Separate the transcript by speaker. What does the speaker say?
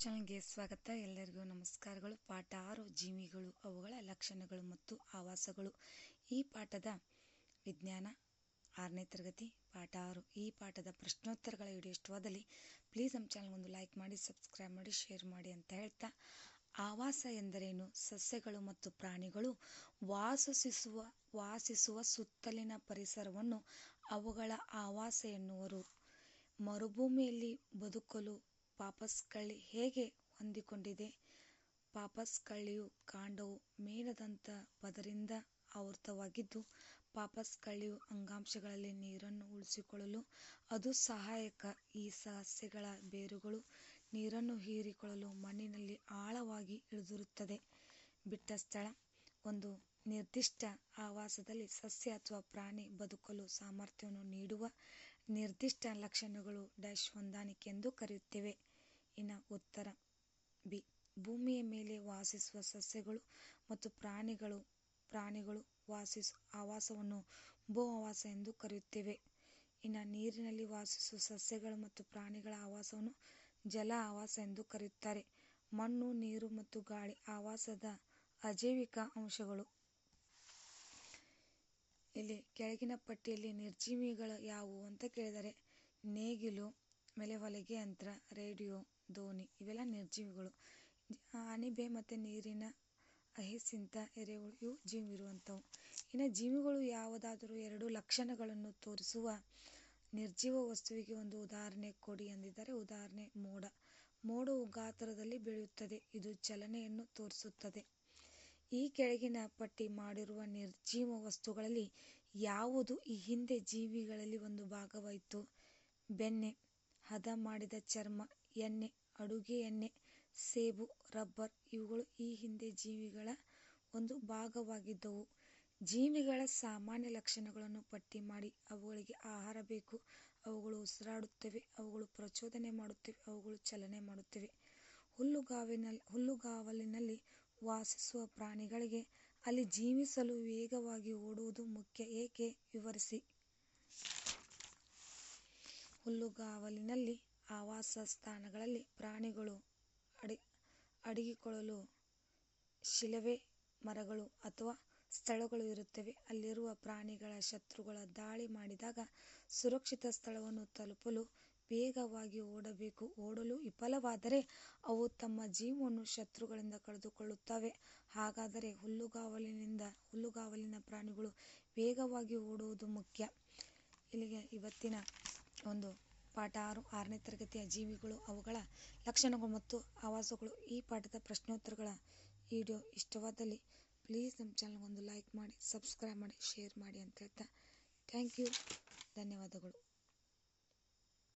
Speaker 1: ಚಾನಲ್ಗೆ ಸ್ವಾಗತ. ಎಲ್ಲರಿಗೂ ನಮಸ್ಕಾರಗಳು. ಪಾಠ ಆರು ಜೀವಿಗಳು, ಅವುಗಳ ಲಕ್ಷಣಗಳು ಮತ್ತು ಆವಾಸಗಳು. ಈ ಪಾಠದ ವಿಜ್ಞಾನ ಆರನೇ ತರಗತಿ, ಪಾಠ ಆರು. ಈ ಪಾಠದ ಪ್ರಶ್ನೋತ್ತರಗಳ ವಿಡಿಯೋ ಇಷ್ಟವಾದಲ್ಲಿ ಪ್ಲೀಸ್ ನಮ್ಮ ಚಾನಲ್ ಒಂದು ಲೈಕ್ ಮಾಡಿ, ಸಬ್ಸ್ಕ್ರೈಬ್ ಮಾಡಿ, ಶೇರ್ ಮಾಡಿ ಅಂತ ಹೇಳ್ತಾ, ಆವಾಸ ಎಂದರೇನು? ಸಸ್ಯಗಳು ಮತ್ತು ಪ್ರಾಣಿಗಳು ವಾಸಿಸುವ ವಾಸಿಸುವ ಸುತ್ತಲಿನ ಪರಿಸರವನ್ನು ಅವುಗಳ ಆವಾಸ ಎನ್ನುವರು. ಮರುಭೂಮಿಯಲ್ಲಿ ಬದುಕಲು ಪಾಪಸ್ ಕಳ್ಳಿ ಹೇಗೆ ಹೊಂದಿಕೊಂಡಿದೆ? ಪಾಪಸ್ ಕಳ್ಳಿಯು ಕಾಂಡವು ಮೇಣದಂಥ ಪದರಿಂದ ಆವೃತವಾಗಿದ್ದು ಪಾಪಸ್ ಕಳ್ಳಿಯು ಅಂಗಾಂಶಗಳಲ್ಲಿ ನೀರನ್ನು ಉಳಿಸಿಕೊಳ್ಳಲು, ಅದು ಸಹಾಯಕ ಈ ಸಸ್ಯಗಳ ಬೇರುಗಳು ನೀರನ್ನು ಹೀರಿಕೊಳ್ಳಲು ಮಣ್ಣಿನಲ್ಲಿ ಆಳವಾಗಿ ಇಳಿದಿರುತ್ತದೆ. ಬಿಟ್ಟ ಸ್ಥಳ, ಒಂದು ನಿರ್ದಿಷ್ಟ ಆವಾಸದಲ್ಲಿ ಸಸ್ಯ ಅಥವಾ ಪ್ರಾಣಿ ಬದುಕಲು ಸಾಮರ್ಥ್ಯವನ್ನು ನೀಡುವ ನಿರ್ದಿಷ್ಟ ಲಕ್ಷಣಗಳು ಡ್ಯಾಶ್ ಹೊಂದಾಣಿಕೆ ಎಂದು ಕರೆಯುತ್ತೇವೆ. ಇನ್ನು ಉತ್ತರ. ಬಿ. ಭೂಮಿಯ ಮೇಲೆ ವಾಸಿಸುವ ಸಸ್ಯಗಳು ಮತ್ತು ಪ್ರಾಣಿಗಳು ಪ್ರಾಣಿಗಳು ವಾಸಿಸು, ಆವಾಸವನ್ನು ಭೂ ಆವಾಸ ಎಂದು ಕರೆಯುತ್ತೇವೆ. ಇನ್ನು ನೀರಿನಲ್ಲಿ ವಾಸಿಸುವ ಸಸ್ಯಗಳು ಮತ್ತು ಪ್ರಾಣಿಗಳ ಆವಾಸವನ್ನು ಜಲ ಆವಾಸ ಎಂದು ಕರೆಯುತ್ತಾರೆ. ಮಣ್ಣು, ನೀರು ಮತ್ತು ಗಾಳಿ ಆವಾಸದ ಅಜೈವಿಕ ಅಂಶಗಳು. ಇಲ್ಲಿ ಕೆಳಗಿನ ಪಟ್ಟಿಯಲ್ಲಿ ನಿರ್ಜೀವಿಗಳು ಯಾವುವು ಅಂತ ಕೇಳಿದರೆ, ನೇಗಿಲು ಹೊಲಿಗೆ ಯಂತ್ರ, ರೇಡಿಯೋ. ದೋಣಿ ಇವೆಲ್ಲ ನಿರ್ಜೀವಿಗಳು. ಅಣಬೆ ಮತ್ತು ನೀರಿನ ಅಹಿಸಿಂತ ಎರೆಹುಳು ಇವು ಜೀವ ಇರುವಂಥವು ಇನ್ನು ಜೀವಿಗಳು ಯಾವುದಾದರೂ ಎರಡು ಲಕ್ಷಣಗಳನ್ನು ತೋರಿಸುವ ನಿರ್ಜೀವ ವಸ್ತುವಿಗೆ ಒಂದು ಉದಾಹರಣೆ ಕೊಡಿ ಎಂದಿದ್ದಾರೆ, ಉದಾಹರಣೆ ಮೋಡ. ಮೋಡವು ಗಾತ್ರದಲ್ಲಿ ಬೆಳೆಯುತ್ತದೆ, ಇದು ಚಲನೆಯನ್ನು ತೋರಿಸುತ್ತದೆ. ಈ ಕೆಳಗಿನ ಪಟ್ಟಿ ಮಾಡಿರುವ ನಿರ್ಜೀವ ವಸ್ತುಗಳಲ್ಲಿ ಯಾವುದು ಈ ಹಿಂದೆ ಜೀವಿಗಳಲ್ಲಿ ಒಂದು ಭಾಗವಾಯಿತು? ಬೆಣ್ಣೆ ಹದ ಮಾಡಿದ ಚರ್ಮ, ಎಣ್ಣೆ, ಅಡುಗೆ ಎಣ್ಣೆ, ಸೇಬು, ರಬ್ಬರ್ ಇವುಗಳು ಈ ಹಿಂದೆ ಜೀವಿಗಳ ಒಂದು ಭಾಗವಾಗಿದ್ದವು. ಜೀವಿಗಳ ಸಾಮಾನ್ಯ ಲಕ್ಷಣಗಳನ್ನು ಪಟ್ಟಿ ಮಾಡಿ ಅವುಗಳಿಗೆ ಆಹಾರ ಬೇಕು. ಅವುಗಳು ಉಸಿರಾಡುತ್ತವೆ, ಅವುಗಳು ಪ್ರಚೋದನೆ ಮಾಡುತ್ತವೆ, ಅವುಗಳು ಚಲನೆ ಮಾಡುತ್ತವೆ. ಹುಲ್ಲುಗಾವಲಿನಲ್ಲಿ ವಾಸಿಸುವ ಪ್ರಾಣಿಗಳಿಗೆ ಅಲ್ಲಿ ಜೀವಿಸಲು ವೇಗವಾಗಿ ಓಡುವುದು ಮುಖ್ಯ. ಏಕೆ? ವಿವರಿಸಿ. ಹುಲ್ಲುಗಾವಲಿನಲ್ಲಿ ಆವಾಸ ಸ್ಥಾನಗಳಲ್ಲಿ ಪ್ರಾಣಿಗಳು ಅಡಿ, ಅಡಗಿಕೊಳ್ಳಲು ಶಿಲೆವೆ ಮರಗಳು ಅಥವಾ ಸ್ಥಳಗಳು ಇರುತ್ತವೆ. ಅಲ್ಲಿರುವ ಪ್ರಾಣಿಗಳ ಶತ್ರುಗಳ ದಾಳಿ ಮಾಡಿದಾಗ ಸುರಕ್ಷಿತ ಸ್ಥಳವನ್ನು ತಲುಪಲು ವೇಗವಾಗಿ ಓಡಬೇಕು. ಓಡಲು ವಿಫಲವಾದರೆ ಅವು ತಮ್ಮ ಜೀವವನ್ನು ಶತ್ರುಗಳಿಂದ ಕಳೆದುಕೊಳ್ಳುತ್ತವೆ. ಹಾಗಾದರೆ ಹುಲ್ಲುಗಾವಲಿನಿಂದ, ಹುಲ್ಲುಗಾವಲಿನ ಪ್ರಾಣಿಗಳು ವೇಗವಾಗಿ ಓಡುವುದು ಮುಖ್ಯ. ಇಲ್ಲಿಗೆ ಇವತ್ತಿನ ಒಂದು ಪಾಠ ಆರು, ಆರನೇ ತರಗತಿಯ ಜೀವಿಗಳು, ಅವುಗಳ ಲಕ್ಷಣಗಳು ಮತ್ತು ಆವಾಸಗಳು. ಈ ಪಾಠದ ಪ್ರಶ್ನೋತ್ತರಗಳ ವಿಡಿಯೋ ಇಷ್ಟವಾದಲ್ಲಿ ಪ್ಲೀಸ್ ನಮ್ಮ ಚಾನಲ್ಗೊಂದು ಲೈಕ್ ಮಾಡಿ, ಸಬ್ಸ್ಕ್ರೈಬ್ ಮಾಡಿ, ಶೇರ್ ಮಾಡಿ ಅಂತ ಹೇಳ್ತಾ ಥ್ಯಾಂಕ್ ಯು. ಧನ್ಯವಾದಗಳು.